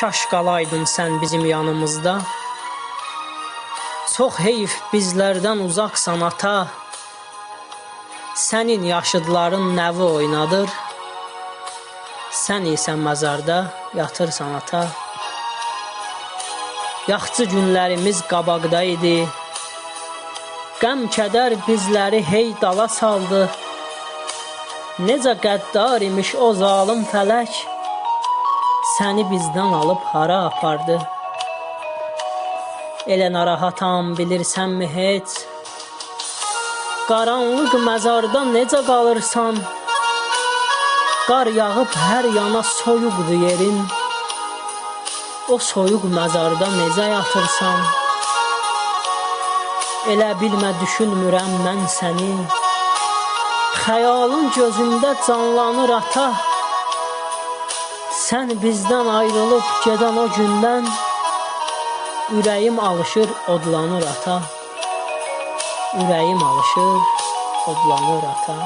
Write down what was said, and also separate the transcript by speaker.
Speaker 1: Kaş qalaydın sən bizim yanımızda. Çox heyf bizlərdən uzaqsan ata. Sənin yaşıdların nəvi oynadır. Sən isə məzarda yatırsan ata. Yaxçı günlərimiz qabaqda idi. Qəm kədər bizləri hey dala saldı. Necə qəddar imiş o zalım fələk. Səni bizdən alıb hara apardı? Elə narahatam bilirsənmi heç? Qaranlıq məzarda necə qalırsan? Qar yağıb hər yana soyuqdur yerin. O soyuq məzarda necə yatırsan? Elə bilmə düşünmürəm mən səni. Xəyalın gözümdə canlanır ata. Sən bizdən ayrılıb gedən o gündən ürəyim alışır, odlanır ata. Ürəyim alışır, odlanır ata.